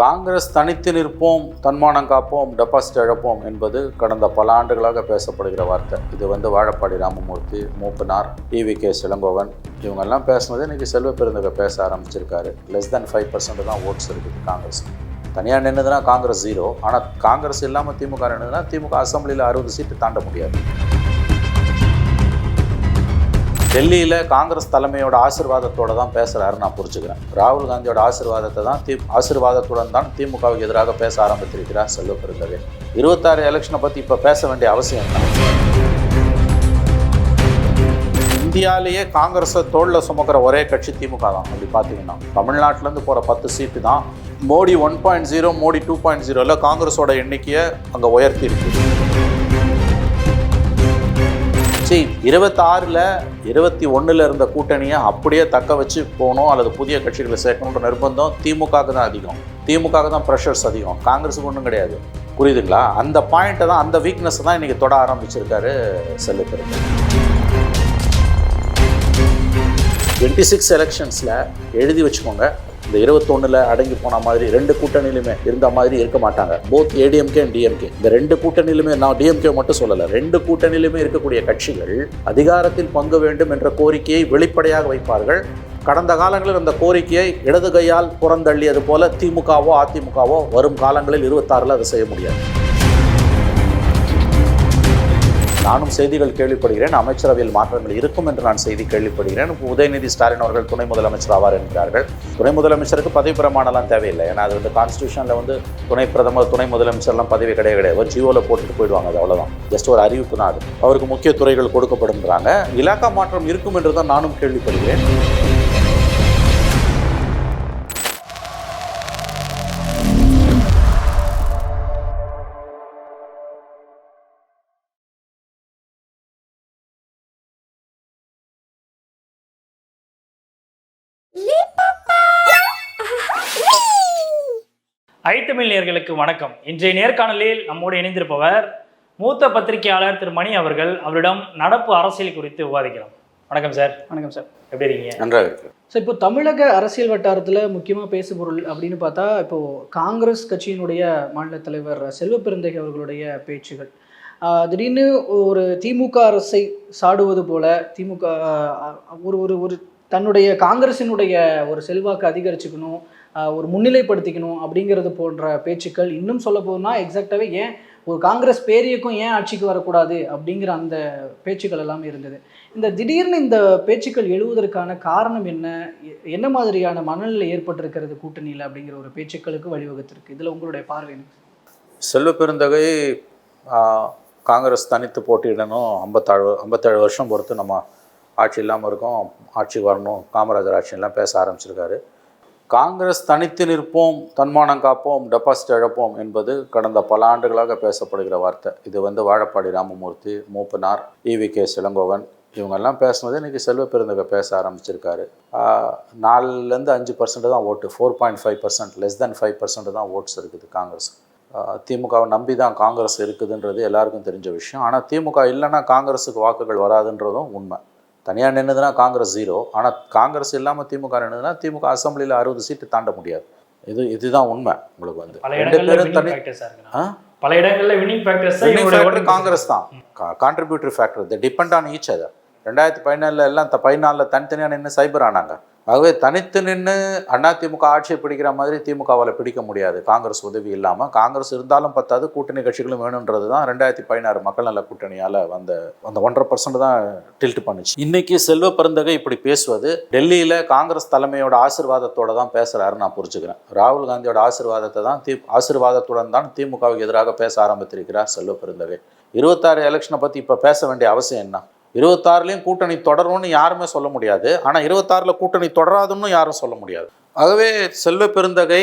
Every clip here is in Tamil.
காங்கிரஸ் தனித்து நிற்போம் தன்மானம் காப்போம் டெபாசிட் இழப்போம் என்பது கடந்த பல ஆண்டுகளாக பேசப்படுகிற வார்த்தை. இது வந்து வாழப்பாடி ராமமூர்த்தி மூப்பனார் டிவி கே சிலங்கோவன் இவங்கெல்லாம் பேசினது இன்றைக்கி செல்வ பெருந்தகை பேச ஆரம்பிச்சிருக்காரு. லெஸ் தென் ஃபைவ் பர்சன்ட் தான் ஓட்ஸ் இருக்குது காங்கிரஸ். தனியாக நின்றுதுன்னா காங்கிரஸ் ஜீரோ ஆனால் காங்கிரஸ் இல்லாமல் திமுக நின்றுதுன்னா திமுக அசம்பிளியில் அறுபது சீட்டு தாண்ட முடியாது. டெல்லியில் காங்கிரஸ் தலைமையோட ஆசிர்வாதத்தோடு தான் பேசுகிறாரு நான் புரிஞ்சுக்கிறேன். ராகுல் காந்தியோட ஆசிர்வாதத்தை தான் தி ஆசிர்வாதத்துடன் தான் திமுகவுக்கு எதிராக பேச ஆரம்பித்திருக்கிறார் செல்வ பெருந்தவே இருபத்தாறு எலெக்ஷனை பற்றி இப்போ பேச வேண்டிய அவசியம் என்ன? இந்தியாலேயே காங்கிரஸை தோளில் சுமக்கிற ஒரே கட்சி திமுக தான். அப்படி பார்த்தீங்கன்னா தமிழ்நாட்டிலேருந்து போகிற பத்து சீட்டு தான் Modi one point zero Modi two point ஜீரோவில் காங்கிரஸோட எண்ணிக்கையை அங்கே உயர்த்தி இருக்குது சரி இருபத்தாறில் இருபத்தி ஒன்றில் இருந்த கூட்டணியை அப்படியே தக்க வச்சு போகணும் அல்லது புதிய கட்சிகளை சேர்க்கணுன்ற நிர்பந்தம் திமுகவுக்கு தான் அதிகம். திமுகவுக்கு தான் ப்ரெஷர்ஸ் அதிகம். காங்கிரஸுக்கு ஒன்றும் கிடையாது. புரியுதுங்களா? அந்த பாயிண்ட்டை தான் அந்த வீக்னஸ் தான் இன்றைக்கி தொட ஆரம்பிச்சிருக்காரு செல்லுப்பெருமை டுவெண்ட்டி சிக்ஸ் எலெக்ஷன்ஸில் எழுதி வச்சுக்கோங்க. இந்த இருபத்தொன்னில் அடங்கி போன மாதிரி ரெண்டு கூட்டணியிலுமே இருந்த மாதிரி இருக்க மாட்டாங்க. போத் ஏடிஎம்கே அண்ட் டிஎம்கே இந்த ரெண்டு கூட்டணியிலுமே நான் டிஎம்கே மட்டும் சொல்லலை ரெண்டு கூட்டணியிலுமே இருக்கக்கூடிய கட்சிகள் அதிகாரத்தில் பங்கு வேண்டும் என்ற கோரிக்கையை வெளிப்படையாக வைப்பார்கள். கடந்த காலங்களில் அந்த கோரிக்கையை இடது கையால் புறந்தள்ளியது போல திமுகவோ அதிமுகவோ வரும் காலங்களில் இருபத்தாறில் அதை செய்ய முடியாது. நானும் செய்திகள் கேள்விப்படுகிறேன். அமைச்சரவையில் மாற்றங்கள் இருக்கும் என்று நான் செய்தி கேள்விப்படுகிறேன். உதயநிதி ஸ்டாலின் அவர்கள் துணை முதலமைச்சர் ஆவார் என்கிறார்கள். துணை முதலமைச்சருக்கு பதவி பிரமாணம்லாம் தேவையில்லை. ஏன்னா அது வந்து கான்ஸ்டியூஷனில் வந்து துணை பிரதமர் துணை முதலமைச்சர்லாம் பதவி கிடையாது கிடையாது. ஒரு ஜியோவில் போட்டுட்டு போயிடுவாங்க அது அவ்வளோதான் ஜஸ்ட் ஒரு அறிவிப்பு தான் அது. அவருக்கு முக்கிய துறைகள் கொடுக்கப்படுங்கிறாங்க இலாக்கா மாற்றம் இருக்கும் என்று தான் நானும் கேள்விப்படுகிறேன். ஐத்தமிழ் நேயர்களுக்கு வணக்கம். இன்றைய நேர்காணலில் நம்மோடு இணைந்திருப்பவர் மூத்த பத்திரிகையாளர் திரு மணி அவர்கள். அவரிடம் நடப்பு அரசியல் குறித்து விவாதிக்கிறோம். வணக்கம் சார். வணக்கம் சார். எப்படி இருக்கீங்க? நன்றாக இருக்கு. ஸோ இப்போ தமிழக அரசியல் வட்டாரத்தில் முக்கியமாக பேசுபொருள் அப்படின்னு பார்த்தா இப்போ காங்கிரஸ் கட்சியினுடைய மாநில தலைவர் செல்வ பெருந்தகை அவர்களுடைய பேச்சுகள். திடீர்னு ஒரு திமுக அரசை சாடுவது போல திமுக ஒரு ஒரு ஒரு தன்னுடைய காங்கிரசினுடைய ஒரு செல்வாக்கு அதிகரிச்சுக்கணும் ஒரு முன்னிலைப்படுத்திக்கணும் அப்படிங்கிறது போன்ற பேச்சுக்கள் இன்னும் சொல்ல போகுதுன்னா எக்ஸாக்டாகவே ஏன் ஒரு காங்கிரஸ் பேரியக்கும் ஏன் ஆட்சிக்கு வரக்கூடாது அப்படிங்கிற அந்த பேச்சுக்கள் எல்லாமே இருந்தது. இந்த திடீர்னு இந்த பேச்சுக்கள் எழுவதற்கான காரணம் என்ன? எ- என்ன மாதிரியான மனநிலை ஏற்பட்டிருக்கிறது கூட்டணியில் அப்படிங்கிற ஒரு பேச்சுக்களுக்கு வழிவகுத்திருக்கு. இதில் உங்களுடைய பார்வை செல்வ பெருந்தகை காங்கிரஸ் தனித்து போட்டியிடணும். ஐம்பத்தாழு ஐம்பத்தேழு வருஷம் பொறுத்து நம்ம ஆட்சி இல்லாமல் இருக்கோம். ஆட்சி வரணும். காமராஜர் ஆட்சியெல்லாம் பேச ஆரம்பிச்சிருக்காரு. காங்கிரஸ் தனித்து நிற்போம் தன்மானம் காப்போம் டெபாசிட் இழப்போம் என்பது கடந்த பல ஆண்டுகளாக பேசப்படுகிற வார்த்தை. இது வந்து வாழப்பாடி ராமமூர்த்தி மூப்பனார் இவி கே. சிலங்கோவன் இவங்கெல்லாம் பேசுனது இன்றைக்கி செல்வ பெருந்தகை பேச ஆரம்பிச்சிருக்காரு. நாலுலேருந்து அஞ்சு பர்சன்ட் தான் vote four point five percent less than five percent தான் ஓட்ஸ் இருக்குது காங்கிரஸ். திமுகவை நம்பி தான் காங்கிரஸ் இருக்குதுன்றது எல்லாருக்கும் தெரிஞ்ச விஷயம். ஆனால் திமுக இல்லைன்னா காங்கிரஸுக்கு வாக்குகள் வராதுன்றதும் உண்மை. தனியாக நின்றுதுன்னா காங்கிரஸ் ஜீரோ ஆனால் காங்கிரஸ் இல்லாமல் திமுக நின்றுதுன்னா திமுக அசம்பிளியில் அறுபது சீட்டு தாண்ட முடியாது. இது இதுதான் உண்மை உங்களுக்கு வந்து. ரெண்டு பேரும் தனி பல இடங்கள்ல ஃபேக்டர்ஸ் காங்கிரஸ் தான். Contributory factor depend on each other ரெண்டாயிரத்தி பதினாலில் எல்லாம் பதினாலில் தனித்தனியாக நின்று சைபர் ஆனாங்க. ஆகவே தனித்து நின்று அதிமுக ஆட்சியை பிடிக்கிற மாதிரி திமுகவால் பிடிக்க முடியாது. காங்கிரஸ் உதவி இல்லாமல் காங்கிரஸ் இருந்தாலும் பத்தாது கூட்டணி கட்சிகளும் வேணுன்றது தான் ரெண்டாயிரத்தி பதினாறு மக்கள் நல கூட்டணியால் வந்த அந்த ஒன்றரை பர்சன்ட் தான் டில்ட் பண்ணுச்சு. இன்னைக்கு செல்வ பருந்தகை இப்படி பேசுவது டெல்லியில் காங்கிரஸ் தலைமையோட ஆசிர்வாதத்தோட தான் பேசுகிறாரு நான் புரிஞ்சுக்கிறேன். ராகுல் காந்தியோட ஆசிர்வாதத்தை தான் தி ஆசீர்வாதத்துடன் தான் திமுகவுக்கு எதிராக பேச ஆரம்பித்திருக்கிறார் செல்வ பெருந்தகை. இருபத்தாறு எலெக்ஷனை பற்றி இப்போ பேச வேண்டிய அவசியம் என்ன? இருபத்தாறுலேயும் கூட்டணி தொடரும்னு யாருமே சொல்ல முடியாது. ஆனால் இருபத்தாறில் கூட்டணி தொடராதுன்னு யாரும் சொல்ல முடியாது. ஆகவே செல்வ பெருந்தகை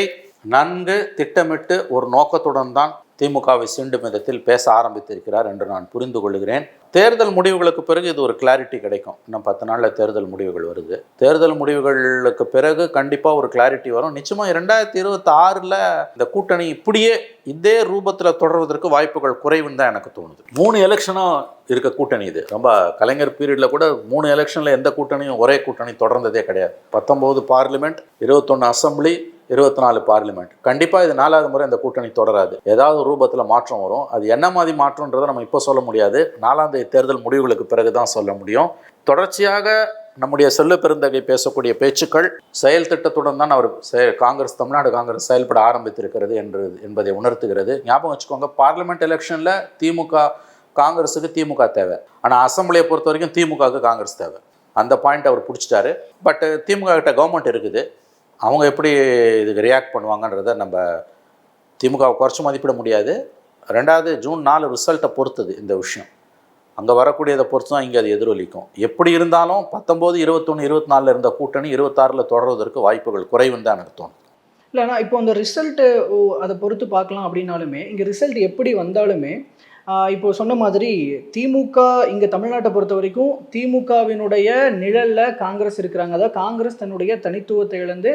நன்கு திட்டமிட்டு ஒரு நோக்கத்துடன் தான் திமுகவை சீண்டும் விதத்தில் பேச ஆரம்பித்திருக்கிறார் என்று நான் புரிந்து கொள்கிறேன். தேர்தல் முடிவுகளுக்கு பிறகு இது ஒரு கிளாரிட்டி கிடைக்கும். இன்னும் பத்து நாளில் தேர்தல் முடிவுகள் வருது. தேர்தல் முடிவுகளுக்கு பிறகு கண்டிப்பாக ஒரு கிளாரிட்டி வரும். நிச்சயமாக ரெண்டாயிரத்தி இருபத்தி ஆறில் இந்த கூட்டணி இப்படியே இதே ரூபத்தில் தொடர்வதற்கு வாய்ப்புகள் குறைவுன்னு தான் எனக்கு தோணுது. மூணு எலெக்ஷனும் இருக்க கூட்டணி இது. ரொம்ப கலைஞர் பீரியடில் கூட மூணு எலெக்ஷனில் எந்த கூட்டணியும் ஒரே கூட்டணி தொடர்ந்ததே கிடையாது. பத்தொம்போது பார்லிமெண்ட் இருபத்தொன்று அசம்பிளி இருபத்தி நாலு பார்லிமெண்ட் கண்டிப்பாக இது நாலாவது முறை இந்த கூட்டணி தொடராது. ஏதாவது ரூபத்தில் மாற்றம் வரும். அது என்ன மாதிரி மாற்றம்ன்றதை நம்ம இப்போ சொல்ல முடியாது. நாலாம் தேதி தேர்தல் முடிவுகளுக்கு பிறகு தான் சொல்ல முடியும். தொடர்ச்சியாக நம்முடைய செல்ல பெருந்தகை பேசக்கூடிய பேச்சுக்கள் செயல் திட்டத்துடன் தான் அவர் காங்கிரஸ் தமிழ்நாடு காங்கிரஸ் செயல்பட ஆரம்பித்திருக்கிறது என்று என்பதை உணர்த்துகிறது. ஞாபகம் வச்சுக்கோங்க பார்லிமெண்ட் எலெக்ஷனில் திமுக காங்கிரஸுக்கு திமுக தேவை. ஆனால் அசம்பிளியை பொறுத்த வரைக்கும் திமுகவுக்கு காங்கிரஸ் தேவை. அந்த பாயிண்ட் அவர் பிடிச்சிட்டாரு. பட் திமுக கிட்ட கவர்மெண்ட் இருக்குது. அவங்க எப்படி இதுக்கு ரியாக்ட் பண்ணுவாங்கன்றத நம்ம திமுகவை குறைச்சி மதிப்பிட முடியாது. ரெண்டாவது ஜூன் நாலு ரிசல்ட்டை பொறுத்தது இந்த விஷயம். அங்கே வரக்கூடியதை பொறுத்து தான் இங்கே அது எதிரொலிக்கும். எப்படி இருந்தாலும் பத்தொம்போது இருபத்தொன்று இருபத்தி நாலில் இருந்த கூட்டணி இருபத்தாறில் தொடர்வதற்கு வாய்ப்புகள் குறைவுன்னு தான் எனக்கு தோணும் இல்லைனா இப்போ அந்த ரிசல்ட்டு அதை பொறுத்து பார்க்கலாம் அப்படின்னாலுமே இங்கே ரிசல்ட் எப்படி வந்தாலுமே இப்போ சொன்ன மாதிரி திமுக இங்கே தமிழ்நாட்டை பொறுத்த வரைக்கும் திமுகவினுடைய நிழலில் காங்கிரஸ் இருக்கிறாங்க. அதாவது காங்கிரஸ் தன்னுடைய தனித்துவத்தை இழந்து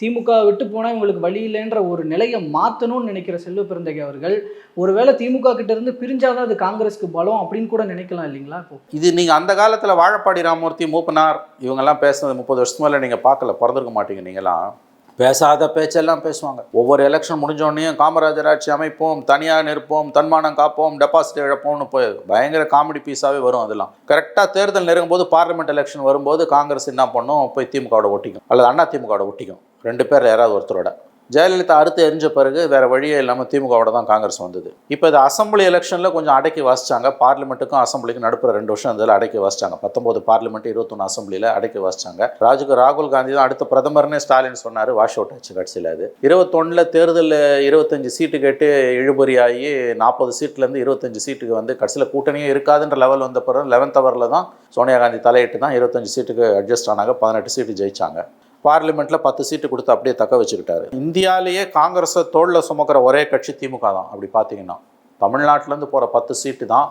திமுக விட்டு போனால் இவங்களுக்கு வழி இல்லைன்ற ஒரு நிலையை மாற்றணும்னு நினைக்கிற செல்வ பிறந்தகை அவர்கள் ஒருவேளை திமுக கிட்ட இருந்து பிரிஞ்சாதான் அது காங்கிரஸ்க்கு பலம் அப்படின்னு கூட நினைக்கலாம் இல்லைங்களா இப்போ? இது நீங்கள் அந்த காலத்தில் வாழப்பாடி ராமூர்த்தி மூப்பனார் இவங்கெல்லாம் பேசுனது முப்பது வருஷத்துக்கு மேலே நீங்கள் பார்க்கல பிறந்திருக்க மாட்டீங்க நீங்களாம் பேசாத பேச்செல்லாம் பேசுவாங்க. ஒவ்வொரு எலெக்ஷன் முடிஞ்சோடனையும் காமராஜர் ஆட்சி அமைப்போம் தனியாக நிற்போம் தன்மானம் காப்போம் டெபாசிட் இழப்போம்னு போய் பயங்கர காமெடி பீஸாகவே வரும் அதெல்லாம். கரெக்டாக தேர்தல் நெருங்கும் போது பார்லிமெண்ட் எலெக்ஷன் வரும்போது காங்கிரஸ் என்ன பண்ணும்? போய் திமுகவோட ஒட்டிக்கும் அல்லது அண்ணா திமுகவோட ஒட்டிக்கும் ரெண்டு பேர் யாராவது ஒருத்தரோட. ஜெயலலிதா அடுத்து எரிஞ்ச பிறகு வேறு வழியே இல்லாமல் திமுகவோட தான் காங்கிரஸ் வந்தது. இப்போ இது அசம்பிளி எலெக்ஷனில் கொஞ்சம் அடக்கி வாசிச்சாங்க. பார்லிமெண்ட்டுக்கும் அசம்பிளிக்கும் நடுப்புற ரெண்டு வருஷம் அதில் அடக்கி வாசிச்சாங்க. பத்தொம்போது பார்லிமெண்ட் இருபத்தொன்று அசம்பிளியில் அடக்கி வாசிச்சாங்க. ராஜுக்கு ராகுல் காந்தி தான் அடுத்த பிரதமர்னே ஸ்டாலின் சொன்னார். வாஷ் அவுட் ஆச்சு கட்சியில் அது. இருபத்தொன்னில் தேர்தலில் இருபத்தஞ்சு சீட்டு கேட்டு இழுபறியாகி ஆகி நாற்பது சீட்லேருந்து இருபத்தஞ்சு சீட்டுக்கு வந்து கடைசியில் கூட்டணியே இருக்காதுன்ற லெவல் வந்த பிறகு லெவன்த் அவரில் தான் சோனியா காந்தி தலையிட்டு தான் இருபத்தஞ்சு சீட்டுக்கு அட்ஜஸ்ட் ஆனாங்க. பதினெட்டு சீட்டு ஜெயிச்சாங்க. பார்லிமெண்ட்டில் பத்து சீட்டு கொடுத்து அப்படியே தக்க வச்சுக்கிட்டாரு. இந்தியாவிலேயே காங்கிரஸை தோளில் சுமக்கிற ஒரே கட்சி திமுக தான். அப்படி பார்த்தீங்கன்னா தமிழ்நாட்டிலேருந்து போகிற பத்து சீட்டு தான்.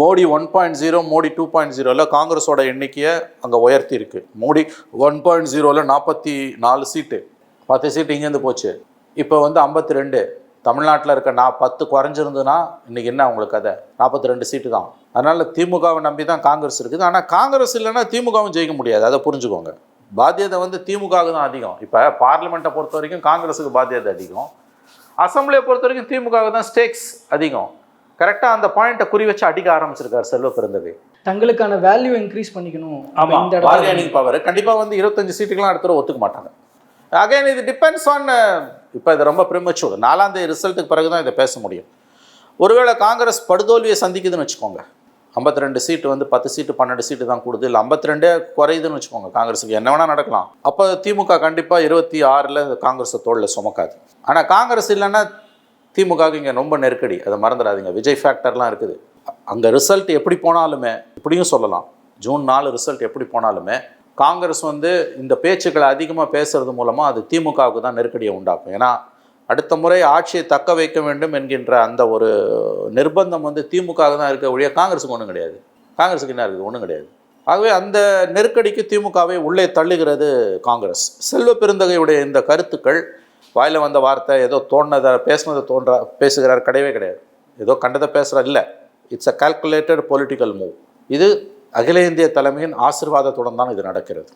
Modi one point zero Modi two point ஜீரோவில் காங்கிரஸோட எண்ணிக்கையை அங்கே உயர்த்தி இருக்கு மோடி ஒன் பாயிண்ட் ஜீரோவில் நாற்பத்தி நாலு சீட்டு. பத்து சீட்டு இங்கேருந்து போச்சு. இப்போ வந்து ஐம்பத்தி ரெண்டு. தமிழ்நாட்டில் இருக்க நான் பத்து குறைஞ்சிருந்துன்னா இன்றைக்கி என்ன உங்களுக்கு கதை? நாற்பத்தி ரெண்டு சீட்டு தான். அதனால் திமுகவை நம்பி தான் காங்கிரஸ் இருக்குது. ஆனால் காங்கிரஸ் இல்லைன்னா திமுகவும் ஜெயிக்க முடியாது. அதை புரிஞ்சுக்கோங்க. பாத்தியதை வந்து திமுகவுக்கு தான் அதிகம். இப்போ பார்லிமெண்ட்டை பொறுத்த வரைக்கும் காங்கிரஸுக்கு பாத்தியதை அதிகம். அசம்பிளியை பொறுத்த வரைக்கும் திமுகவுக்கு தான் ஸ்டேக்ஸ் அதிகம். கரெக்டாக அந்த பாயிண்ட்டை குறி வச்சு அடிக்க ஆரம்பிச்சிருக்காரு செல்வ பிறந்தவை தங்களுக்கான வேல்யூ இன்க்ரீஸ் பண்ணிக்கணும். அப்ப ஆமா இந்த இடத்துல பார்கெனிங் பவர் கண்டிப்பா வந்து இருபத்தஞ்சு சீட்டுக்கெல்லாம் எடுத்துட்டு ஒத்துக்க மாட்டாங்க. அகைன் இது டிபெண்ட்ஸ் ஆன் இப்போ இது ரொம்ப ப்ரிமச்சூர் நாலாம் தேதி ரிசல்ட்டுக்கு பிறகு தான் இதை பேச முடியும். ஒருவேளை காங்கிரஸ் படுதோல்வியை சந்திக்குதுன்னு வச்சுக்கோங்க. 52 ரெண்டு சீட்டு வந்து பத்து சீட்டு பன்னெண்டு சீட்டு தான் கூடுது. இல்லை 52 ரெண்டே குறையுதுன்னு வச்சுக்கோங்க காங்கிரஸுக்கு. என்ன வேணால் நடக்கலாம். அப்போ திமுக கண்டிப்பாக இருபத்தி ஆறில் காங்கிரஸை தோளில் சுமக்காது. ஆனால் காங்கிரஸ் இல்லைன்னா திமுகவுக்கு இங்கே ரொம்ப நெருக்கடி. அதை மறந்துடாதீங்க. விஜய் ஃபேக்டர்லாம் இருக்குது. அங்கே ரிசல்ட் எப்படி போனாலுமே இப்படியும் சொல்லலாம். ஜூன் நாலு ரிசல்ட் எப்படி போனாலுமே காங்கிரஸ் வந்து இந்த பேச்சுக்களை அதிகமாக பேசுறது மூலமாக அது திமுகவுக்கு தான் நெருக்கடியை உண்டாக்கும். ஏன்னா அடுத்த முறை ஆட்சியை தக்க வைக்க வேண்டும் என்கின்ற அந்த ஒரு நிர்பந்தம் வந்து திமுக தான் இருக்க ஒழிய காங்கிரஸுக்கு ஒன்றும் கிடையாது. காங்கிரஸுக்கு என்ன இருக்குது? ஒன்றும் கிடையாது. ஆகவே அந்த நெருக்கடிக்கு திமுகவை உள்ளே தள்ளுகிறது காங்கிரஸ். செல்வ பெருந்தகையுடைய இந்த கருத்துக்கள் வாயில் வந்த வார்த்தை ஏதோ தோணதை பேசுனதை தோன்ற பேசுகிறார் கிடையவே கிடையாது. ஏதோ கண்டதை பேசுகிறார் இல்லை. It's a calculated political move இது அகில இந்திய தலைமையின் ஆசீர்வாதத்துடன் தான் இது நடக்கிறது.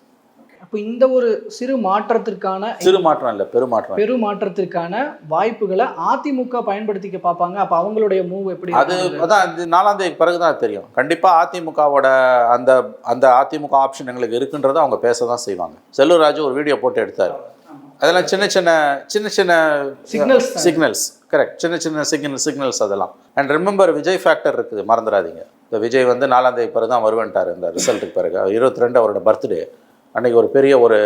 அப்போ இந்த ஒரு சிறு மாற்றத்திற்கான சிறு மாற்றம் இல்லை பெருமாற்றம். பெரு மாற்றத்திற்கான வாய்ப்புகளை அதிமுக பயன்படுத்திக்க பார்ப்பாங்க. அப்ப அவங்களுடைய மூவ் எப்படி அது? அதான் இது நாலாம் தேதிக்கு பிறகு தான் தெரியும். கண்டிப்பாக அதிமுகவோட அந்த அந்த அதிமுக ஆப்ஷன் எங்களுக்கு இருக்குன்றதை அவங்க பேச தான் செய்வாங்க. செல்லூர் ராஜு ஒரு வீடியோ போட்டு எடுத்தார். அதெல்லாம் சின்ன சின்ன சின்ன சின்ன தானே? சிக்னல்ஸ் கரெக்ட் சின்ன சின்ன சிக்னல் சிக்னல்ஸ் அதெல்லாம். அண்ட் ரிமெம்பர் விஜய் ஃபேக்டர் இருக்குது. மறந்துடாதீங்க. இந்த விஜய் வந்து நாலாம் தேதி பிறகு தான் வருவேன்ட்டார். இந்த ரிசல்ட்டுக்கு பிறகு. இருபத்தி ரெண்டு அவரோட பர்த்டே அன்னைக்கு ஒரு பெரிய ஒரு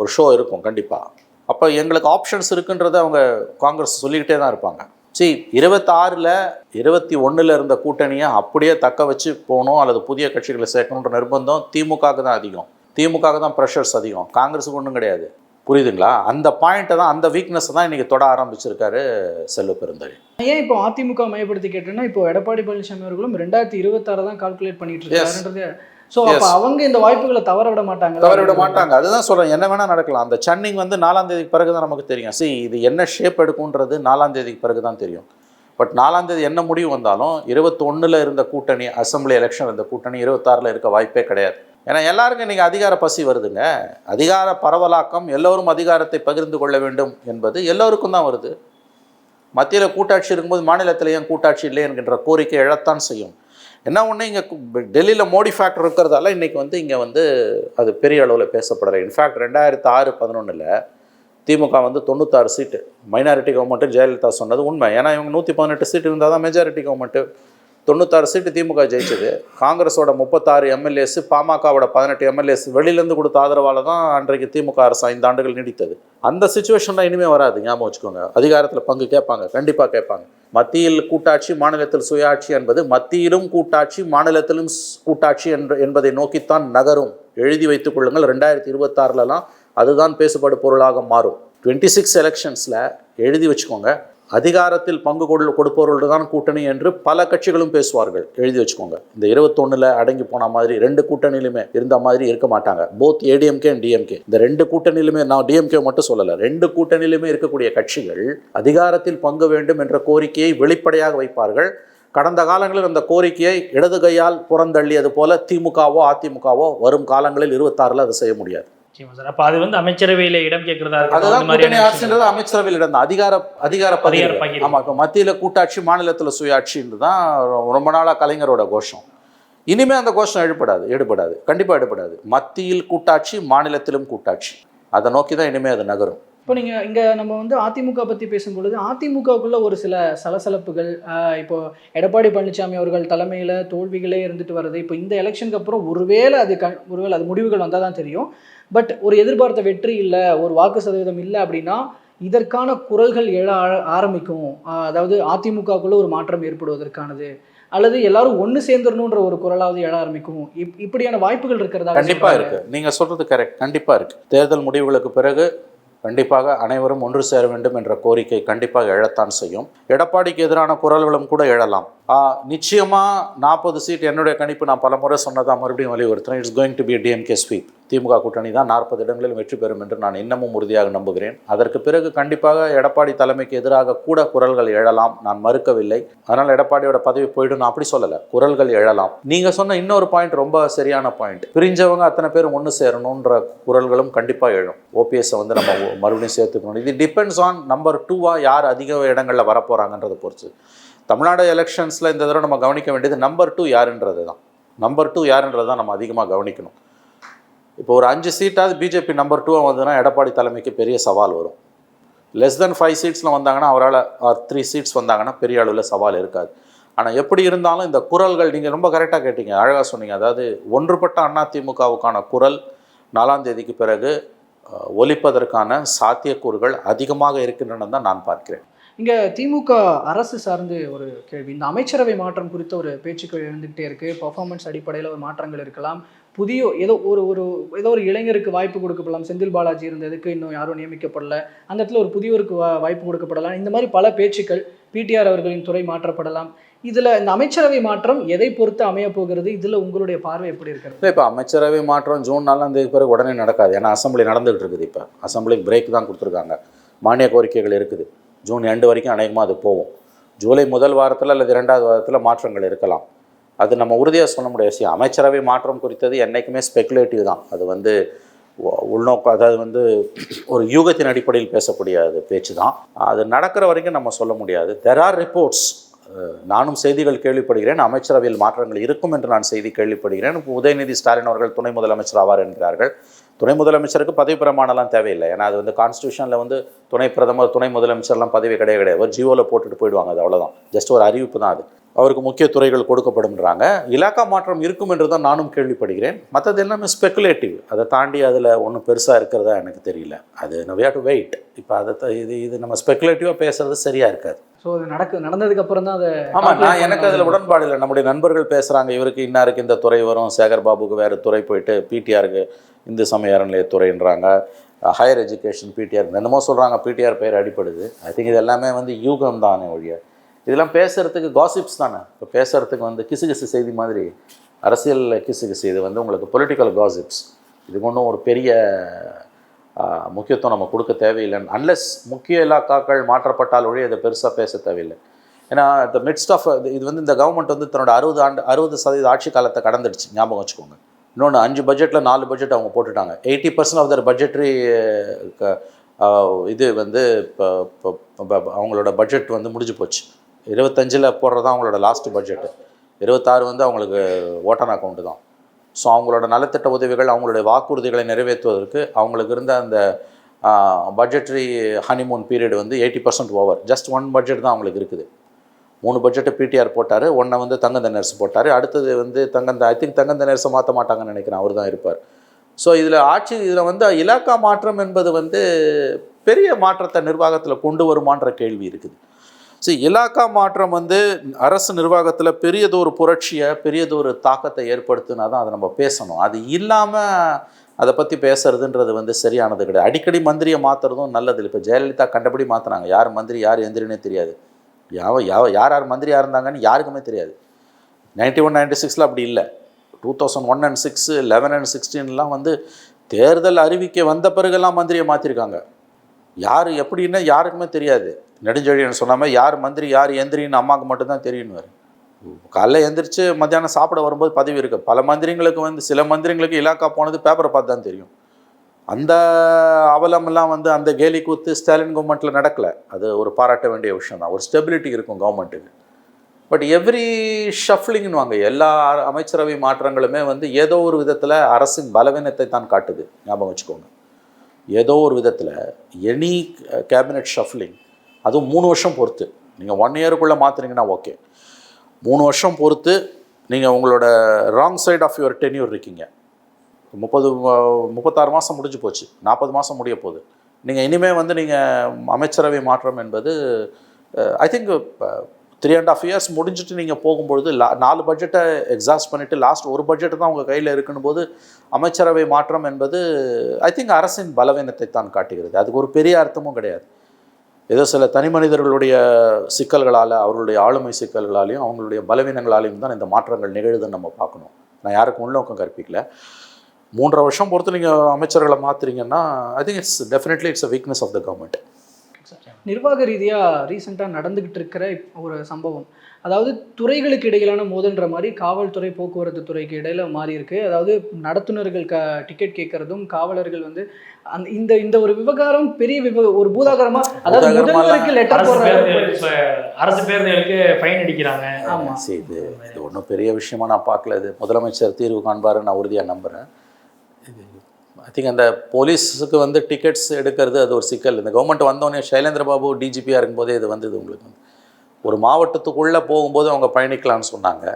ஒரு ஷோ இருக்கும் கண்டிப்பாக அப்போ எங்களுக்கு ஆப்ஷன்ஸ் இருக்குன்றதை அவங்க காங்கிரஸ் சொல்லிக்கிட்டே தான் இருப்பாங்க. சி இருபத்தாறில் இருபத்தி ஒன்றில் இருந்த கூட்டணியை அப்படியே தக்க வச்சு போகணும் அல்லது புதிய கட்சிகளை சேர்க்கணுன்ற நிர்பந்தம் திமுகவுக்கு தான் அதிகம். திமுகவுக்கு தான் ப்ரெஷர்ஸ் அதிகம். காங்கிரஸுக்கு ஒன்றும் கிடையாது. புரியுதுங்களா? அந்த பாயிண்ட்டை தான் அந்த வீக்னஸை தான் இன்றைக்கி தொட ஆரம்பிச்சிருக்காரு செல்வ பெருந்தகை. ஏன் இப்போ அதிமுக மையப்படுத்தி கேட்டேன்னா இப்போ எடப்பாடி பழனிசாமி அவர்களும் ரெண்டாயிரத்தி இருபத்தாறு தான் கால்குலேட் பண்ணிட்டு இருக்காருன்றது ஸோ அப்போ அவங்க இந்த வாய்ப்புகளை தவற விட மாட்டாங்க தவற விட மாட்டாங்க. அதுதான் சொல்கிறேன் என்ன வேணால் நடக்கலாம். அந்த சன்னிங் வந்து நாலாம் தேதிக்கு பிறகு தான் நமக்கு தெரியும். See இது என்ன ஷேப் எடுக்கும்ன்றது நாலாம் தேதிக்கு பிறகு தான் தெரியும். பட் நாலாம் தேதி என்ன முடிவு வந்தாலும் இருபத்தொன்னில் இருந்த கூட்டணி அசம்பிளி எலெக்ஷன் இருந்த கூட்டணி இருபத்தாறில் இருக்க வாய்ப்பே கிடையாது. ஏன்னா எல்லாருக்கும் இன்றைக்கி அதிகார பசி வருதுங்க. அதிகார பரவலாக்கம் எல்லோரும் அதிகாரத்தை பகிர்ந்து கொள்ள வேண்டும் என்பது எல்லோருக்கும் தான் வருது. மத்தியில் கூட்டாட்சி இருக்கும்போது மாநிலத்தில் ஏன் கூட்டாட்சி இல்லை என்கின்ற கோரிக்கை எழத்தான் செய்யும். என்ன ஒன்று இங்கே டெல்லியில் மோடி ஃபேக்டர் இருக்கிறதால இன்றைக்கி வந்து இங்கே வந்து அது பெரிய அளவில் பேசப்படலை. இன்ஃபேக்ட் ரெண்டாயிரத்து ஆறு பதினொன்றில் திமுக வந்து தொண்ணூத்தாறு சீட்டு மைனாரிட்டி கவர்மெண்ட்டு ஜெயலலிதா சொன்னது உண்மை. ஏன்னா இவங்க நூற்றி பதினெட்டு சீட்டு இருந்தால் தான் மெஜாரிட்டி கவர்மெண்ட்டு தொண்ணூத்தாறு சீட்டு திமுக ஜெயிச்சது. காங்கிரஸோட முப்பத்தாறு எம்எல்ஏஸ் பாமகவோட பதினெட்டு எம்எல்ஏஸ் வெளியிலேருந்து கொடுத்த ஆதரவால் தான் அன்றைக்கு திமுக அரசு ஐந்து ஆண்டுகள் நீடித்தது. அந்த சுச்சுவேஷன்லாம் இனிமேல் வராது ஞாபகம் வச்சுக்கோங்க. அதிகாரத்தில் பங்கு கேட்பாங்க கண்டிப்பாக கேட்பாங்க. மத்தியில் கூட்டாட்சி மாநிலத்தில் சுயாட்சி என்பது மத்தியிலும் கூட்டாட்சி மாநிலத்திலும் கூட்டாட்சி என்று என்பதை நோக்கித்தான் நகரும். எழுதி வைத்துக் கொள்ளுங்கள் ரெண்டாயிரத்தி இருபத்தாறுலலாம் அதுதான் பேசுபாடு பொருளாக மாறும். டுவெண்ட்டி சிக்ஸ் எலெக்ஷன்ஸில் எழுதி வச்சுக்கோங்க அதிகாரத்தில் பங்கு கொடு கொடுப்பவர்களோடு தான் கூட்டணி என்று பல கட்சிகளும் பேசுவார்கள். எழுதி வச்சுக்கோங்க. இந்த இருபத்தொன்னில் அடங்கி போன மாதிரி ரெண்டு கூட்டணியிலுமே இருந்த மாதிரி இருக்க மாட்டாங்க. போத் ஏடிஎம்கே அண்ட் டிஎம்கே இந்த ரெண்டு கூட்டணியிலுமே நான் டிஎம்கே மட்டும் சொல்லலை ரெண்டு கூட்டணியிலுமே இருக்கக்கூடிய கட்சிகள் அதிகாரத்தில் பங்கு வேண்டும் என்ற கோரிக்கையை வெளிப்படையாக வைப்பார்கள். கடந்த காலங்களில் அந்த கோரிக்கையை இடது கையால் புறந்தள்ளியது போல திமுகவோ அதிமுகவோ வரும் காலங்களில் இருபத்தாறில் அதை செய்ய முடியாது. சார். அப்ப அது வந்து அமைச்சரவையில இடம் கேட்கறதா அதுதான் அமைச்சரவையில் இடம் தான். அதிகார அதிகார அதிகார பகிர்வு. பகிர்வு. ஆமா இப்போ மத்தியில் கூட்டாட்சி மாநிலத்தில் சுயாட்சின்னு தான் ரொம்ப நாளாக கலைஞரோட கோஷம். இனிமே அந்த கோஷம் எழுப்படாது எடுபடாது கண்டிப்பாக எடுபடாது மத்தியில் கூட்டாட்சி மாநிலத்திலும் கூட்டாட்சி. அதை நோக்கி தான் இனிமே அது நகரும். இப்போ நீங்கள் இங்கே நம்ம வந்து அதிமுக பற்றி பேசும்பொழுது அதிமுகவுக்குள்ள ஒரு சில சலசலப்புகள் ஆஹ் இப்போ எடப்பாடி பழனிசாமி அவர்கள் தலைமையில் தோல்விகளே இருந்துட்டு வருது இப்போ இந்த எலெக்ஷனுக்கு அப்புறம் ஒருவேளை அது கண் ஒருவேளை அது முடிவுகள் வந்தால் தான் தெரியும். பட் ஒரு எதிர்பார்த்த வெற்றி இல்லை ஒரு வாக்கு சதவீதம் இல்லை அப்படின்னா இதற்கான குரல்கள் எழ ஆரம்பிக்கும். அதாவது அதிமுகவுக்குள்ள ஒரு மாற்றம் ஏற்படுவதற்கானது. அல்லது எல்லாரும் ஒன்று சேர்ந்துடணுன்ற ஒரு குரலாவது எழ ஆரம்பிக்கும். இப் இப்படியான வாய்ப்புகள் இருக்கிறதா? கண்டிப்பா இருக்கு. நீங்க சொல்றது கரெக்ட் கண்டிப்பா இருக்கு. தேர்தல் முடிவுகளுக்கு பிறகு கண்டிப்பாக அனைவரும் ஒன்று சேர வேண்டும் என்ற கோரிக்கை கண்டிப்பாக எழத்தான் செய்யும். எடப்பாடிக்கு எதிரான குரல்களும் கூட எழலாம். நிச்சயமாக நாற்பது சீட் என்னுடைய கணிப்பு. நான் பலமுறை சொன்னதாக மறுபடியும் வலியுறுத்துறேன். It's going to be DMK sweep DMK கூட்டணி தான் நாற்பது இடங்களில் வெற்றி பெறும் என்று நான் இன்னமும் உறுதியாக நம்புகிறேன். அதற்கு பிறகு கண்டிப்பாக எடப்பாடி தலைமைக்கு எதிராக கூட குரல்கள் எழலாம். நான் மறுக்கவில்லை. அதனால் எடப்பாடியோட பதவி போயிடும். நான் அப்படி சொல்லலை. குரல்கள் எழலாம். நீங்கள் சொன்ன இன்னொரு பாயிண்ட் ரொம்ப சரியான பாயிண்ட் பிரிஞ்சவங்க அத்தனை பேரும் ஒன்று சேரணுன்ற குரல்களும் கண்டிப்பாக எழும். ஓபிஎஸ்ஸை வந்து நம்ம மறுபடியும் சேர்த்துக்கணும். இது டிபெண்ட்ஸ் ஆன் நம்பர் டூவா யார் அதிக இடங்களில் வரப்போகிறாங்கன்றதை பொறுத்து. தமிழ்நாடு எலெக்ஷன்ஸில் இந்த தடவை நம்ம கவனிக்க வேண்டியது நம்பர் டூ யாருன்றது தான். நம்பர் டூ யாருன்றது தான் நம்ம அதிகமாக கவனிக்கணும். இப்போ ஒரு அஞ்சு சீட்டாவது பிஜேபி நம்பர் டூவாக வந்ததுன்னா எடப்பாடி தலைமைக்கு பெரிய சவால் வரும். லெஸ் தென் ஃபைவ் சீட்ஸில் வந்தாங்கன்னா அவரால் ஆர் த்ரீ சீட்ஸ் வந்தாங்கன்னா பெரிய அளவில் சவால் இருக்காது. ஆனால் எப்படி இருந்தாலும் இந்த குரல்கள் நீங்கள் ரொம்ப கரெக்டாக கேட்டீங்க அழகாக சொன்னீங்க. அதாவது ஒன்றுபட்ட அண்ணா திமுகவுக்கான குரல் நாலாம் தேதிக்கு பிறகு ஒலிப்பதற்கான சாத்தியக்கூறுகள் அதிகமாக இருக்கின்றன தான் நான் பார்க்கிறேன். இங்கே திமுக அரசு சார்ந்து ஒரு கேள்வி. இந்த அமைச்சரவை மாற்றம் குறித்த ஒரு பேச்சுக்கள் எழுந்துகிட்டே இருக்கு. பர்ஃபார்மன்ஸ் அடிப்படையில் ஒரு மாற்றங்கள் இருக்கலாம். புதிய ஏதோ ஒரு ஒரு ஏதோ ஒரு இளைஞருக்கு வாய்ப்பு கொடுக்கப்படலாம். செந்தில் பாலாஜி இருந்ததுக்கு இன்னும் யாரும் நியமிக்கப்படல. அந்த இடத்துல ஒரு புதியவருக்கு வா- வாய்ப்பு கொடுக்கப்படலாம். இந்த மாதிரி பல பேச்சுக்கள் பிடிஆர் அவர்களின் துறை மாற்றப்படலாம். இதில் இந்த அமைச்சரவை மாற்றம் எதை பொறுத்து அமைய போகிறது? இதில் உங்களுடைய பார்வை எப்படி இருக்கிறது? இல்லை இப்போ அமைச்சரவை மாற்றம் ஜூன் நாலாம் தேதி பிறகு உடனே நடக்காது. ஏன்னா அசம்பிளி நடந்துகிட்டு இருக்குது இப்போ. அசம்பிளி பிரேக் தான் கொடுத்துருக்காங்க. மானிய கோரிக்கைகள் இருக்குது. ஜூன் எண்டு வரைக்கும் அநேகமாக அது போகும். ஜூலை முதல் வாரத்தில் அல்லது இரண்டாவது வாரத்தில் மாற்றங்கள் இருக்கலாம். அது நம்ம உறுதியாக சொல்ல முடிய விஷயம். அமைச்சரவை மாற்றம் குறித்தது என்றைக்குமே ஸ்பெகுலேட்டிவ் தான். அது வந்து உள்நோக்கம் அதாவது வந்து ஒரு யூகத்தின் அடிப்படையில் பேசக்கூடிய அது பேச்சு தான். அது நடக்கிற வரைக்கும் நம்ம சொல்ல முடியாது. தெர் ஆர் ரிப்போர்ட்ஸ் நானும் செய்திகள் கேள்விப்படுகிறேன். அமைச்சரவையில் மாற்றங்கள் இருக்கும் என்று நான் செய்தி கேள்விப்படுகிறேன். உதயநிதி ஸ்டாலின் அவர்கள் துணை முதலமைச்சர் ஆவார் என்கிறார்கள். துணை முதலமைச்சருக்கு பதவி பிரமாணம்லாம் தேவையில்லை. ஏன்னா அது வந்து கான்ஸ்டியூஷனில் வந்து துணை பிரதமர் துணை முதலமைச்சர்லாம் பதவி கிடையாது கிடையாது. ஒரு ஜியோவில் போட்டுட்டு போயிடுவாங்க அது அவ்வளோதான் ஜஸ்ட் ஒரு அறிவிப்பு தான் அது. அவருக்கு முக்கிய துறைகள் கொடுக்கப்படும்ன்றாங்க. இலாக்கா மாற்றம் இருக்கும் என்று தான் நானும் கேள்விப்படுகிறேன். மற்றது எல்லாமே ஸ்பெகுலேட்டிவ் அதை தாண்டி அதில் ஒன்றும் பெருசாக இருக்கிறதா எனக்கு தெரியல. அது have டு வெயிட் இப்போ அதை இது இது நம்ம ஸ்பெகுலேட்டிவாக பேசுறது சரியாக இருக்காது. ஸோ அது நடக்கு நடந்ததுக்கு அப்புறம் தான் அதை ஆமாம் நான் எனக்கு அதில் உடன்பாடு இல்லை. நம்முடைய நண்பர்கள் பேசுகிறாங்க இவருக்கு இன்னாருக்கு இந்த துறை வரும் சேகர் பாபுக்கு வேறு துறை போயிட்டு பிடிஆருக்கு இந்து சமய அறநிலையத்துறைன்றாங்க ஹையர் எஜுகேஷன் பிடிஆர் என்னமோ சொல்கிறாங்க பிடிஆர் பெயர் அடிப்படுது ஐ திங்க் இது எல்லாமே வந்து யூகம் தானே ஒழிய. இதெல்லாம் பேசுகிறதுக்கு காசிப்ஸ் தானே? இப்போ பேசுகிறதுக்கு வந்து கிசுகிசு செய்தி மாதிரி அரசியலில் கிசுகிசு இது வந்து உங்களுக்கு பொலிட்டிக்கல் காசிப்ஸ் இதுக்கு ஒன்றும் ஒரு பெரிய முக்கியத்துவம் நம்ம கொடுக்க தேவையில்லை. அன்லெஸ் முக்கிய இலாக்காக்கள் மாற்றப்பட்டால் ஒழிய இதை பெருசாக பேச தேவையில்லை. ஏன்னா த மிட்ஸ்ட் ஆஃப் இது வந்து இந்த கவர்மெண்ட் வந்து தன்னோட அறுபது ஆண்டு அறுபது சதவீத ஆட்சி காலத்தை கடந்துடுச்சு. ஞாபகம் வச்சுக்கோங்க. இன்னொன்று அஞ்சு பட்ஜெட்டில் நாலு பட்ஜெட் அவங்க போட்டுட்டாங்க. Eighty percent of their budgetary இது வந்து இப்போ அவங்களோட பட்ஜெட் வந்து முடிஞ்சு போச்சு. இருபத்தஞ்சில் போடுறது தான் அவங்களோட லாஸ்ட் பட்ஜெட்டு இருபத்தாறு வந்து அவங்களுக்கு ஓட்டன் அக்கௌண்ட்டு தான். ஸோ அவங்களோட நலத்திட்ட உதவிகள் அவங்களுடைய வாக்குறுதிகளை நிறைவேற்றுவதற்கு அவங்களுக்கு இருந்த அந்த பட்ஜெட்ரி ஹனிமூன் பீரியட் வந்து eighty percent over just one budget தான் அவங்களுக்கு இருக்குது. மூணு பட்ஜெட்டு பிடிஆர் போட்டார் ஒன்றை வந்து தங்கந்த நர்ஸ் போட்டார் அடுத்தது வந்து தங்கந்த ஐ திங்க் தங்கந்த நர்ஸை மாற்ற மாட்டாங்கன்னு நினைக்கிறேன் அவர் தான் இருப்பார். ஸோ இதில் ஆட்சி இதில் வந்து இலாக்கா மாற்றம் என்பது வந்து பெரிய மாற்றத்தை நிர்வாகத்தில் கொண்டு வருமான்ற கேள்வி இருக்குது. சரி இலாக்கா மாற்றம் வந்து அரசு நிர்வாகத்தில் பெரியதொரு புரட்சியை பெரியதொரு தாக்கத்தை ஏற்படுத்தினா தான் அதை நம்ம பேசணும். அது இல்லாமல் அதை பற்றி பேசுறதுன்றது வந்து சரியானது கிடையாது. அடிக்கடி மந்திரியை மாற்றுறதும் நல்லது. இல்லை இப்போ ஜெயலலிதா கண்டபடி மாற்றினாங்க யார் மந்திரி யார் எந்திரினே தெரியாது. யாவ யாவ யார் யார் மந்திரியாக இருந்தாங்கன்னு யாருக்குமே தெரியாது. நைன்டி ஒன் நைன்டி சிக்ஸில் அப்படி இல்லை. Two thousand one and six eleven and சிக்ஸ்டீன்லாம் வந்து தேர்தல் அறிவிக்க வந்த பிறகுலாம் மந்திரியை மாற்றிருக்காங்க யார் எப்படின்னா யாருக்குமே தெரியாது. நெடுஞ்செழியன் சொல்லாமல் யார் மந்திரி யார் எந்திரின்னு அம்மாவுக்கு மட்டும்தான் தெரியும்னு காலைல எந்திரிச்சு மத்தியானம் சாப்பிட வரும்போது பதவி இருக்குது பல மந்திரிங்களுக்கு வந்து சில மந்திரிங்களுக்கு இலாக்கா போனது பேப்பரை பார்த்து தான் தெரியும். அந்த அவலமெல்லாம் வந்து அந்த கேலி கூத்து ஸ்டாலின் கவர்மெண்ட்டில் நடக்கலை. அது ஒரு பாராட்ட வேண்டிய விஷயம் தான். ஒரு ஸ்டெபிலிட்டி இருக்கும் கவர்மெண்ட்டுக்கு பட் எவ்ரி ஷஃப்லிங்னு வாங்க எல்லா அமைச்சரவை மாற்றங்களுமே வந்து ஏதோ ஒரு விதத்தில் அரசின் பலவீனத்தை தான் காட்டுது. ஞாபகம் வச்சுக்கோங்க. ஏதோ ஒரு விதத்தில் எனி கேபினட் ஷஃப்லிங் அதுவும் மூணு வருஷம் பொறுத்து. நீங்கள் ஒன் இயருக்குள்ளே மாற்றுறீங்கன்னா ஓகே மூணு வருஷம் பொறுத்து நீங்கள் உங்களோட wrong side of your tenure இருக்கீங்க. முப்பது முப்பத்தாறு மாதம் முடிஞ்சு போச்சு. நாற்பது மாதம் முடிய போகுது. நீங்கள் இனிமேல் வந்து நீங்கள் அமைச்சரவை மாற்றம் என்பது I think three and half years முடிஞ்சுட்டு நீங்கள் போகும்பொழுது லா நாலு பட்ஜெட்டை எக்ஸாஸ்ட் பண்ணிவிட்டு லாஸ்ட் ஒரு பட்ஜெட் தான் உங்கள் கையில் இருக்குன்னு போது அமைச்சரவை மாற்றம் என்பது ஐ திங்க் அரசின் பலவீனத்தை தான் காட்டுகிறது. அதுக்கு ஒரு பெரிய அர்த்தமும் கிடையாது. ஏதோ சில தனி மனிதர்களுடைய சிக்கல்களால் அவர்களுடைய ஆளுமை சிக்கல்களாலையும் அவங்களுடைய பலவீனங்களாலையும் தான் இந்த மாற்றங்கள் நிகழுதுன்னு நம்ம பார்க்கணும். நான் யாருக்கும் உள்நோக்கம் கற்பிக்கல. மூன்றரை வருஷம் பொறுத்து நீங்கள் அமைச்சர்களை மாற்றுறீங்கன்னா I think it's definitely it's a weakness of the government நிர்வாக ரீதியாக ரீசெண்டாக நடந்துக்கிட்டு இருக்கிற ஒரு சம்பவம். அதாவது துறைகளுக்கு இடையிலான மோதல்ன்ற மாதிரி காவல்துறை போக்குவரத்து துறைக்கு இடையில மாறி இருக்கு. அதாவது நடத்துனர்கள் க டிக்கெட் கேட்கறதும் காவலர்கள் வந்து அந்த இந்த இந்த ஒரு விவகாரம் பெரிய விவ ஒரு பூதாகரமா அதாவது முதல்வருக்கு லெட்டர் அரசு போடுற பேருந்துகளுக்கு இப்ப அரசு பேருந்துகளுக்கு ஃபைன் அடிக்கிறாங்க. ஆமா. சரி இது இது ஒன்றும் பெரிய விஷயமா நான் பார்க்கல. இது முதலமைச்சர் தீர்வு காண்பாருன்னு நான் உறுதியாக நம்புகிறேன் ஐ திங்க் அந்த போலீஸுக்கு வந்து டிக்கெட்ஸ் எடுக்கிறது அது ஒரு சிக்கல். இந்த கவர்மெண்ட் வந்தோடனே சைலேந்திர பாபு டிஜிபியாக இருக்கும்போதே இது வந்தது உங்களுக்கு. வந்து ஒரு மாவட்டத்துக்குள்ளே போகும்போது அவங்க பயணிக்கலாம்னு சொன்னாங்க.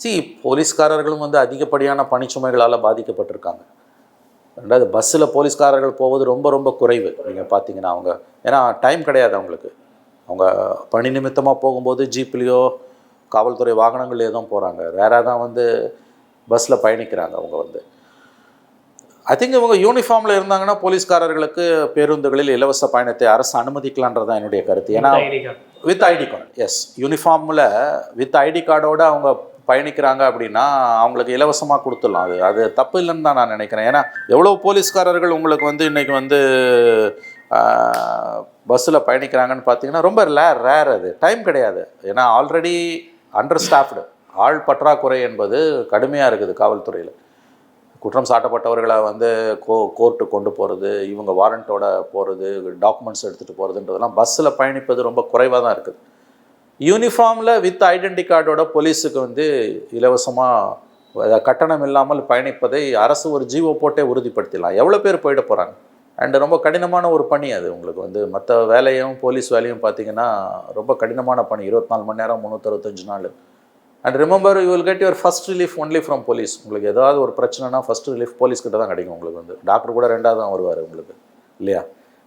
சி போலீஸ்காரர்களும் வந்து அதிகப்படியான பணிச்சுமைகளால் பாதிக்கப்பட்டிருக்காங்க. ரெண்டாவது பஸ்ஸில் போலீஸ்காரர்கள் போவது ரொம்ப ரொம்ப குறைவு. நீங்கள் பார்த்தீங்கன்னா அவங்க ஏன்னா டைம் கிடையாது அவங்களுக்கு. அவங்க பணி நிமித்தமாக போகும்போது ஜீப்லேயோ காவல்துறை வாகனங்கள்லேயோ தான் போகிறாங்க ரேராக தான் வந்து பஸ்ஸில் பயணிக்கிறாங்க அவங்க வந்து. ஐ திங்க் இவங்க யூனிஃபார்மில் இருந்தாங்கன்னா போலீஸ்காரர்களுக்கு பேருந்துகளில் இலவச பயணத்தை அரசு அனுமதிக்கலான்றது தான் என்னுடைய கருத்து. ஏன்னா வித் ஐடி கார்டு எஸ் யூனிஃபார்மில் வித் ஐடி கார்டோட அவங்க பயணிக்கிறாங்க அப்படின்னா அவங்களுக்கு இலவசமாக கொடுத்துடலாம். அது அது தப்பு இல்லைன்னு தான் நான் நினைக்கிறேன். ஏன்னா எவ்வளோ போலீஸ்காரர்கள் உங்களுக்கு வந்து இன்றைக்கி வந்து பஸ்ஸில் பயணிக்கிறாங்கன்னு பார்த்தீங்கன்னா ரொம்ப ரேர் ரேர் அது. டைம் கிடையாது. ஏன்னா ஆல்ரெடி அண்டர் ஸ்டாஃப்டு ஆள் பற்றாக்குறை என்பது கடுமையாக இருக்குது காவல்துறையில். குற்றம் சாட்டப்பட்டவர்களை வந்து கோ கோர்ட்டு கொண்டு போகிறது இவங்க வாரண்ட்டோட போகிறது டாக்குமெண்ட்ஸ் எடுத்துகிட்டு போகிறதுன்றதெல்லாம் பஸ்ஸில் பயணிப்பது ரொம்ப குறைவாக தான் இருக்குது. யூனிஃபார்மில் வித் ஐடென்டி கார்டோட போலீஸுக்கு வந்து இலவசமாக கட்டணம் இல்லாமல் பயணிப்பதை அரசு ஒரு ஜீவோ போட்டே உறுதிப்படுத்திடலாம். எவ்வளோ பேர் போயிட போகிறாங்க அண்டு ரொம்ப கடினமான ஒரு பணி அது உங்களுக்கு வந்து. மற்ற வேலையும் போலீஸ் வேலையும் பார்த்தீங்கன்னா ரொம்ப கடினமான பணி. இருபத்தி நாலு மணி நேரம் முந்நூற்றறுபத்தஞ்சு நாள். And remember you will get your first relief only from police உங்களுக்கு ஏதாவது ஒரு பிரச்சனைனா ஃபர்ஸ்ட் ரிலீஃப் போலீஸ் கிட்ட தான் கிடைக்கும் உங்களுக்கு வந்து. டாக்டர் கூட ரெண்டாவது தான் வருவார் உங்களுக்கு. இல்லையா?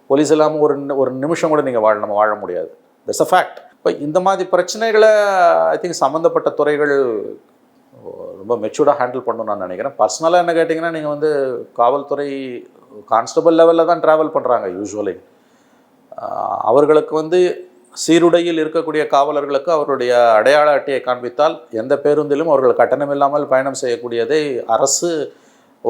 போலீஸ் இல்லாமல் ஒரு நி- ஒரு நிமிஷம் கூட நீங்கள் வாழ நம்ம வாழ முடியாது. தட்ஸ் அ ஃபேக்ட் இப்போ இந்த மாதிரி பிரச்சனைகளை ஐ திங்க் சம்மந்தப்பட்ட துறைகள் ரொம்ப மெச்சூர்டாக ஹேண்டில் பண்ணணும்னு நான் நினைக்கிறேன். பர்சனலாக என்ன கேட்டிங்கன்னா நீங்கள் வந்து காவல்துறை கான்ஸ்டபிள் லெவலில் தான் ட்ராவல் பண்ணுறாங்க யூஸ்வலி அவர்களுக்கு வந்து சீருடையில் இருக்கக்கூடிய காவலர்களுக்கு அவருடைய அடையாள அட்டையை காண்பித்தால் எந்த பேருந்திலும் அவர்கள் கட்டணம் இல்லாமல் பயணம் செய்யக்கூடியதை அரசு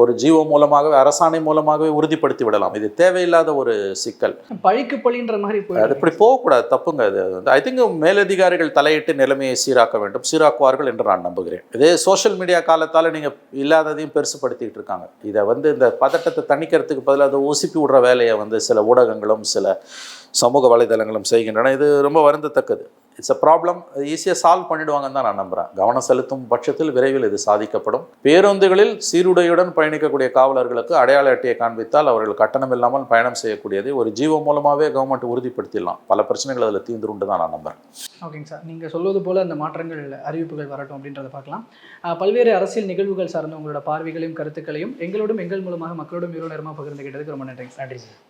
ஒரு ஜீவோ மூலமாகவே அரசாணை மூலமாகவே உறுதிப்படுத்தி விடலாம். இது தேவையில்லாத ஒரு சிக்கல். பழிக்கு பழின்ற மாதிரி அது இப்படி போகக்கூடாது தப்புங்க. அது வந்து ஐ திங்க் மேலதிகாரிகள் தலையிட்டு நிலைமையை சீராக்க வேண்டும். சீராக்குவார்கள் என்று நான் நம்புகிறேன். இதே சோஷியல் மீடியா காலத்தால் நீங்கள் இல்லாததையும் பெருசுப்படுத்திட்டு இருக்காங்க. இதை வந்து இந்த பதட்டத்தை தணிக்கிறதுக்கு பதிலாக அதை உசுப்பி விடுற வேலையை வந்து சில ஊடகங்களும் சில சமூக வலைதளங்களும் செய்கின்றன. இது ரொம்ப வருந்தத்தக்கது. இட்ஸ் அ ப்ராப்ளம் ஈஸியாக சால்வ் பண்ணிடுவாங்கன்னு தான் நான் நம்புகிறேன் கவனம் செலுத்தும் பட்சத்தில் விரைவில் இது சாதிக்கப்படும். பேருந்துகளில் சீருடையுடன் பயணிக்கக்கூடிய காவலர்களுக்கு அடையாள அட்டையை காண்பித்தால் அவர்கள் கட்டணம் இல்லாமல் பயணம் செய்யக்கூடியதை ஒரு ஜீவோ மூலமாகவே கவர்மெண்ட் உறுதிப்படுத்திடலாம். பல பிரச்சனைகள் அதில் தீர்ந்துருண்டு தான் நான் நம்புகிறேன் ஓகேங்க சார் நீங்கள் சொல்வது போல் அந்த மாற்றங்கள் அறிவிப்புகள் வரட்டும் அப்படின்றத பார்க்கலாம். பல்வேறு அரசியல் நிகழ்வுகள் சார்ந்த உங்களோட பார்வைகளையும் கருத்துக்களையும் எங்களோடும் எங்கள் மூலமாக மக்களோடும் இரவு நேரமாக பகிர்ந்துக்கிட்டதுக்கு ரொம்ப நன்றிங்க நன்றி சார்